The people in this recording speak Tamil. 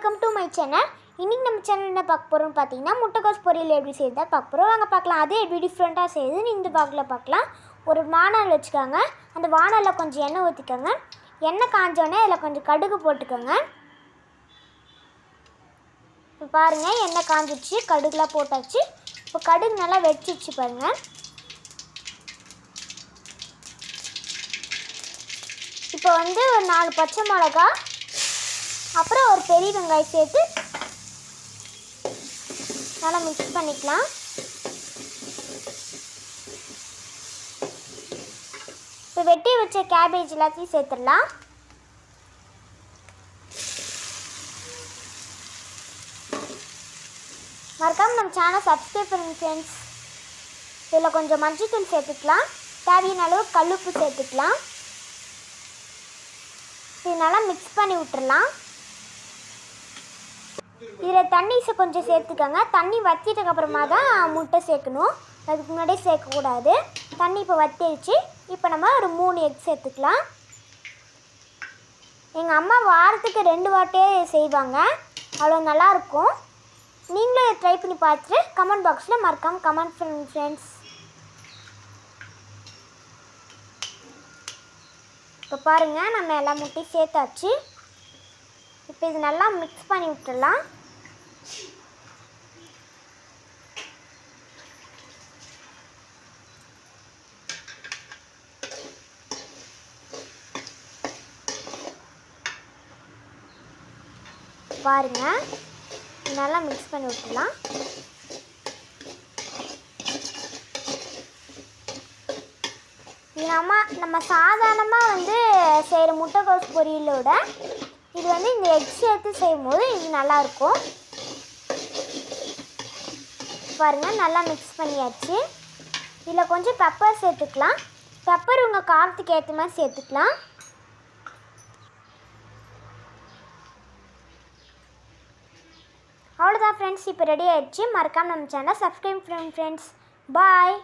வெல்கம் டு மை சேனல் இன்றைக்கி நம்ம சேனல் என்ன பார்க்க போகிறோம்னு பார்த்தீங்கன்னா முட்டைக்கோஸ் பொரியல் எப்படி செய்யுதா பார்க்க போகிறோம் வாங்க பார்க்கலாம். அதே எப்படி டிஃப்ரெண்ட்டாக செய்யுதுன்னு இந்த பாக்கில் பார்க்கலாம். ஒரு வானல் வச்சுக்கோங்க. அந்த வானலில் கொஞ்சம் எண்ணெய் ஊற்றிக்கோங்க எண்ணெய் காஞ்சோடனே அதில் கொஞ்சம் கடுகு போட்டுக்கோங்க. இப்போ பாருங்கள் எண்ணெய் காஞ்சிச்சு கடுகுலாம் போட்டாச்சு. இப்போ கடுகு நல்லா வெடிச்சிச்சு பாருங்கள் இப்போ வந்து ஒரு நாலு பச்சை மிளகா அப்புறம் ஒரு பெரிய வெங்காயம் சேர்த்து நல்லா மிக்ஸ் பண்ணிக்கலாம். இப்போ வெட்டி வச்ச கேபேஜ் எல்லாத்தையும் சேர்த்துடலாம். மறக்காமல் நம்ம சேனல் சப்ஸ்கிரைப் பண்ணுங்க ஃப்ரெண்ட்ஸ் இதில் கொஞ்சம் மஞ்சத்தூள் சேர்த்துக்கலாம். தேவையான அளவு கல்லுப்பு சேர்த்துக்கலாம். இது நல்லா மிக்ஸ் பண்ணி விட்டுடலாம். இதில் தண்ணி கொஞ்சம் சேர்த்துக்கோங்க. தண்ணி வத்திட்டக்கு அப்புறமா தான் முட்டை சேர்க்கணும். அதுக்கு முன்னாடியே சேர்க்கக்கூடாது. தண்ணி இப்போ வத்திடுச்சு இப்போ நம்ம ஒரு மூணு எக் சேர்த்துக்கலாம். எங்கள் அம்மா வாரத்துக்கு ரெண்டு வாட்டியே செய்வாங்க. அவ்வளோ நல்லாயிருக்கும். நீங்களும் ட்ரை பண்ணி பார்த்துட்டு கமெண்ட் பாக்ஸில் மறக்காமல் கமெண்ட் பண்ணுங்க ஃப்ரெண்ட்ஸ் இப்போ பாருங்கள் நம்ம எல்லா முட்டையும் சேர்த்தாச்சு. இப்போ இது நல்லா மிக்ஸ் பண்ணி விட்டுடலாம். பாருங்க நல்லா மிக்ஸ் பண்ணி விட்டுலாம் நம்ம நம்ம சாதாரணமாக வந்து செய்கிற முட்டைக்கோஸ் பொரியலோட இது வந்து இந்த எக் சேர்த்து செய்யும்போது இது நல்லாயிருக்கும். பாருங்கள் நல்லா மிக்ஸ் பண்ணியாச்சு. இதில் கொஞ்சம் பெப்பர் சேர்த்துக்கலாம். பெப்பர் உங்கள் காரத்துக்கு ஏற்ற மாதிரி சேர்த்துக்கலாம். அவ்வளோதான் ஃப்ரெண்ட்ஸ் இப்போ ரெடி ஆயிடுச்சு. மறக்காம நம்ம சேனலை சப்ஸ்கிரைப் பண்ணுங்க ஃப்ரெண்ட்ஸ் பாய்